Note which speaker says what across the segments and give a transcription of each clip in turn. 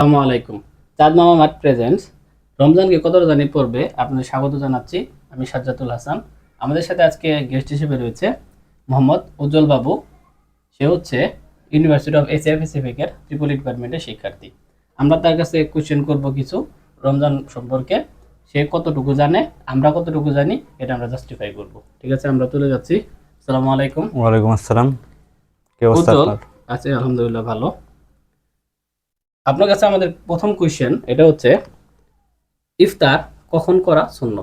Speaker 1: আসসালামু আলাইকুম। চাঁদ মামা মাঠ প্রেজেন্টস রমজানকে কতটা জানি পড়বে? আপনাদের স্বাগত জানাচ্ছি। আমি সাজ্জাতুল হাসান। আমাদের সাথে আজকে গেস্ট হিসেবে রয়েছে মোহাম্মদ উজ্জ্বল বাবু। সে হচ্ছে ইউনিভার্সিটি অফ এশিয়া প্যাসিফিকের ট্রিপল ডিপার্টমেন্টের শিক্ষার্থী। আমরা তার কাছে কোশ্চেন করব কিছু রমজান সম্পর্কে। সে কতটুকু জানে? আমরা কতটুকু জানি? এটা আমরা জাস্টিফাই করব। ঠিক আছে আমরা চলে যাচ্ছি। আসসালামু আলাইকুম।
Speaker 2: ওয়ালাইকুম আসসালাম। কি অবস্থা
Speaker 1: আছে আলহামদুলিল্লাহ ভালো। আপনার কাছে আমাদের প্রথম কোশ্চেন এটা হচ্ছে ইফতার কখন করা শূন্য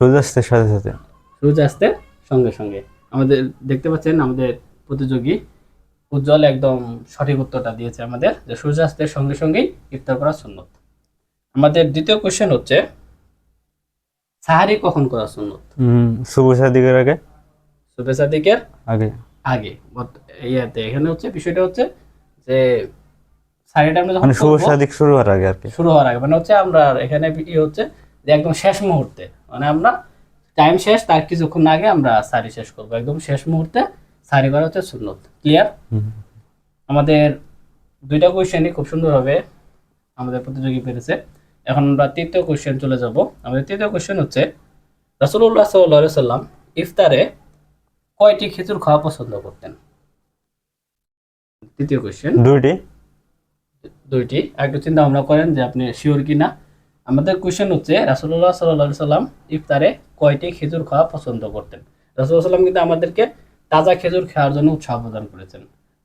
Speaker 2: সূর্যাস্তের সাথে সাথে।
Speaker 1: সূর্যাস্তের সঙ্গে সঙ্গে। আমাদের দেখতে পাচ্ছেন আমাদের প্রতিযোগী উজ্জ্বল একদম সঠিক উত্তরটা দিয়েছে আমাদের যে সূর্যাস্তের সঙ্গে সঙ্গেই ইফতার করা সুন্নত। আমাদের দ্বিতীয় কোশ্চেন হচ্ছে সাহারি কখন করা সুন্নত?
Speaker 2: দিকের আগে?
Speaker 1: দিকের
Speaker 2: আগে।
Speaker 1: আগে। ইয়াতে এখানে হচ্ছে বিষয়টা হচ্ছে যে সাহারিটা আমরা যখন
Speaker 2: মানে শুভেচ্ছা শুরু হওয়ার আগে আর কি।
Speaker 1: শুরু হওয়ার আগে মানে হচ্ছে আমরা এখানে ই হচ্ছে যে একদম শেষ মুহূর্তে মানে আমরা টাইম শেষ তার কিছুক্ষণ আগে আমরা সারি শেষ করব। একদম শেষ মুহূর্তে সারি করা হচ্ছে সুন্নত ক্লিয়ার আমাদের দুইটা কোয়েশ্চেনই খুব সুন্দরভাবে আমাদের প্রতিযোগী পেরেছে। এখন আমরা তৃতীয় কোয়েশ্চেন চলে যাব। আমাদের তৃতীয় কোয়েশ্চেন হচ্ছে রাসূলুল্লাহ সাল্লাল্লাহু আলাইহি সাল্লাম ইফতারে কয়টি খেজুর খাওয়া পছন্দ করতেন? তৃতীয় কোয়েশ্চেন
Speaker 2: দুইটি।
Speaker 1: দুইটি। একটু চিন্তা ভাবনা করেন যে আপনি শিওর কিনা। আমাদের কোয়েশ্চেন হচ্ছে রাসুল্লাহ সাল্লাহ সাল্লাম ইফতারে কয়টি খেজুর খাওয়া পছন্দ করতেন? রাসুল্লাহ সাল্লাম কিন্তু আমাদেরকে তাজা খেজুর খাওয়ার জন্য উৎসাহ প্রদান করেছেন।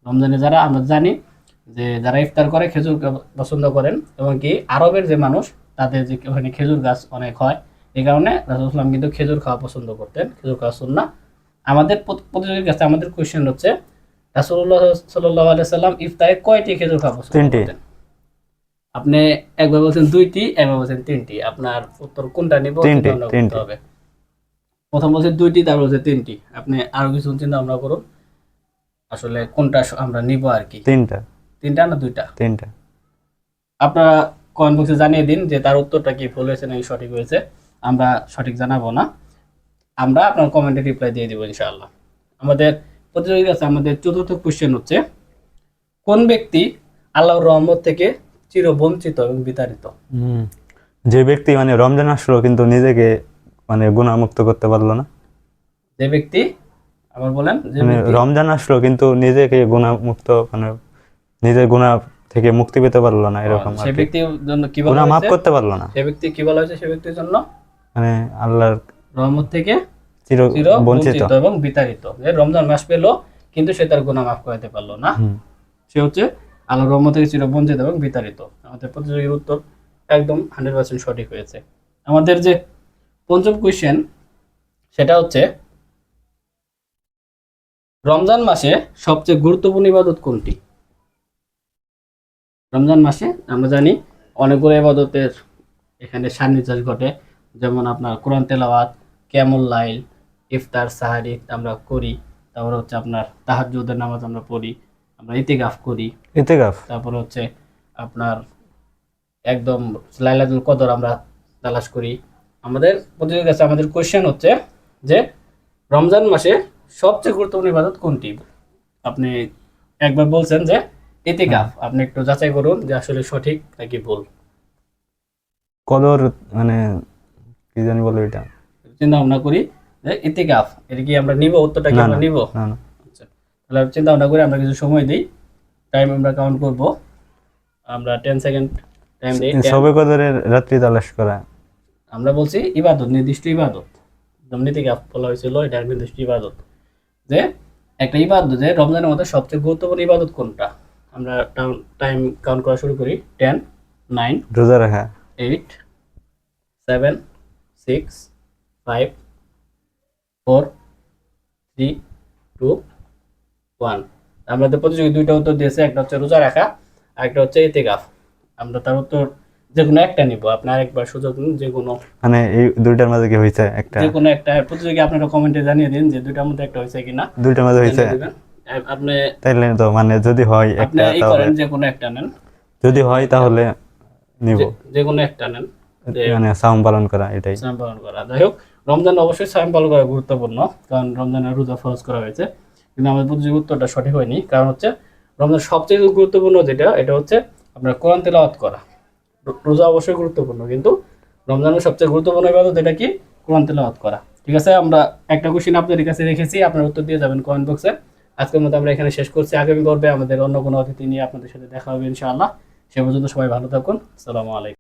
Speaker 1: রমজানে যারা আমরা জানি যে যারা ইফতার করে খেজুর পছন্দ করেন এবং কি আরবের যে মানুষ তাদের যে ওখানে খেজুর গাছ অনেক হয় এই কারণে রাসুল সাল্লাম কিন্তু খেজুর খাওয়া পছন্দ করতেন খেজুর খাওয়া সুন্না আমাদের প্রত- প্রতিযোগীর কাছে আমাদের কোয়েশ্চেন হচ্ছে রাসুল্লাহ সাল্লাহ ইফতারে কয়টি খেজুর পছন্দ
Speaker 2: তিনটি।
Speaker 1: আপনি একবার বলছেন দুইটি একবার বলছেন তিনটি। আপনার উত্তর কোনটা নিব
Speaker 2: তিনটি।
Speaker 1: হবে। প্রথম দুইটি তারপর বলছে তিনটি। আপনি আরও কিছু চিন্তা ভাবনা করুন। আসলে কোনটা আমরা নিব আর কি?
Speaker 2: তিনটা।
Speaker 1: তিনটা না দুইটা?
Speaker 2: তিনটা।
Speaker 1: আপনারা কমেন্ট বক্সে জানিয়ে দিন যে তার উত্তরটা কি ভুল হয়েছে নাকি সঠিক হয়েছে। আমরা সঠিক জানাব না। আমরা আপনার কমেন্টে রিপ্লাই দিয়ে দিব ইনশাআল্লাহ। আমাদের প্রতিযোগীর কাছে আমাদের চতুর্থ কোশ্চেন হচ্ছে কোন ব্যক্তি আল্লাহর রহমত থেকে চিরবঞ্চিত এবং বিতাড়িত?
Speaker 2: যে ব্যক্তি মানে রমজান আসলো কিন্তু নিজেকে মানে গুণামুক্ত করতে পারল না।
Speaker 1: যে ব্যক্তি আবার বলেন যে
Speaker 2: মানে রমজান আসলো কিন্তু নিজেকে গুণামুক্ত মানে নিজের গুণা থেকে মুক্তি পেতে পারল না এরকম
Speaker 1: সে ব্যক্তির জন্য কি বলা
Speaker 2: মাফ
Speaker 1: হয়েছে?
Speaker 2: করতে পারল না।
Speaker 1: সে ব্যক্তি কি বলা হয়েছে সে ব্যক্তির জন্য?
Speaker 2: মানে আল্লাহর
Speaker 1: রহমত থেকে
Speaker 2: বঞ্চিত।
Speaker 1: এবং বিতাড়িত। রমজান মাস পেল কিন্তু সে তার গুণা মাফ করাতে পারল না। সে হচ্ছে আল্লাহ রহমত থেকে চির বঞ্চিত এবং বিতাড়িত। আমাদের প্রতিযোগীর উত্তর একদম হান্ড্রেড পার্সেন্ট সঠিক হয়েছে। আমাদের যে পঞ্চম কোয়েশ্চেন সেটা হচ্ছে রমজান মাসে সবচেয়ে গুরুত্বপূর্ণ ইবাদত কোনটি? রমজান মাসে আমরা জানি অনেকগুলো ইবাদতের এখানে সান্নিধ্যাস ঘটে। যেমন আপনার কোরআন তেলাওয়াত ক্যামুল লাইল ইফতার সাহারি আমরা করি। তারপর হচ্ছে আপনার তাহাজ্জুদের নামাজ আমরা পড়ি আমরা ইতিগাফ করি।
Speaker 2: ইতিকাফ
Speaker 1: তারপর হচ্ছে আপনার একদম লাইলাতুল কদর আমরা তালাশ করি। আমাদের প্রতিযোগীর কাছে আমাদের কোয়েশ্চেন হচ্ছে যে রমজান মাসে সবচেয়ে গুরুত্বপূর্ণ ইবাদত কোনটি? আপনি একবার বলছেন যে ইতিকাফ আপনি একটু যাচাই করুন যে আসলে সঠিক নাকি ভুল।
Speaker 2: কদর মানে কি জানি বলো এটা
Speaker 1: চিন্তা ভাবনা করি। ইতিকাফ এটা কি আমরা নিব? উত্তরটা কি আমরা নিব? আচ্ছা তাহলে চিন্তা ভাবনা করে আমরা কিছু সময় দিই। টাইম আমরা কাউন্ট করব। আমরা টেন সেকেন্ড টাইম দিই
Speaker 2: সবে কদরের রাত্রি তালাশ করা।
Speaker 1: আমরা বলছি ইবাদত নির্দিষ্ট ইবাদত। যেমনি থেকে বলা হয়েছিল এটা নির্দিষ্ট ইবাদত। যে একটা ইবাদত যে রমজানের মধ্যে সবচেয়ে গুরুত্বপূর্ণ ইবাদত কোনটা? আমরা টাইম কাউন্ট করা শুরু করি। টেন নাইন
Speaker 2: রোজা রাখা।
Speaker 1: Eight seven six five four three two one. আমাদের প্রতিযোগী দুইটা উত্তর দিয়েছে একটা হচ্ছে রোজা রাখা আর একটা হচ্ছে ইতিকাফ। আমরা তার উত্তর যে কোনো একটা নিব। আপনি আরেকবার সুযোগ নিন যে কোনো
Speaker 2: মানে এই দুইটার মাঝে কি হয়েছে একটা?
Speaker 1: যে কোনো একটা। প্রতিযোগী আপনারা কমেন্টে জানিয়ে দিন যে দুইটার মধ্যে একটা হয়েছে কিনা।
Speaker 2: দুইটার মাঝে হয়েছে
Speaker 1: আপনি
Speaker 2: তাইলে তো মানে যদি হয়
Speaker 1: আপনি
Speaker 2: একটা তাহলে
Speaker 1: করেন যে কোনো একটা নেন।
Speaker 2: যদি হয় তাহলে নিব।
Speaker 1: যে- কোনো একটা নেন।
Speaker 2: মানে সাম পালন করা এটাই।
Speaker 1: সাম পালন করা। যাই হোক রমজান অবশ্যই সাম পালন করা গুরুত্বপূর্ণ, কারণ রমজানের রোজা ফরজ করা হয়েছে। কিন্তু আমাদের প্রতিযোগী উত্তরটা সঠিক হয়নি, কারণ হচ্ছে রমজান সবচেয়ে গুরুত্বপূর্ণ যেটা, এটা হচ্ছে আপনার কোরআন তেলাওয়াত করা। রোজা অবশ্যই গুরুত্বপূর্ণ, কিন্তু রমজানের সবচেয়ে গুরুত্বপূর্ণ ইবাদত এটা কি? কোরআন তেলাওয়াত করা। ঠিক আছে, আমরা একটা কোশ্চেন আপনাদের কাছে রেখেছি, আপনার উত্তর দিয়ে যাবেন কমেন্ট বক্সে আজকের মতো আমরা এখানে শেষ করছি। আগামী পর্বে আমাদের অন্য কোনো অতিথি নিয়ে আপনাদের সাথে দেখা হবে ইনশাআল্লাহ। সে পর্যন্ত সবাই ভালো থাকুন। আসসালামু আলাইকুম।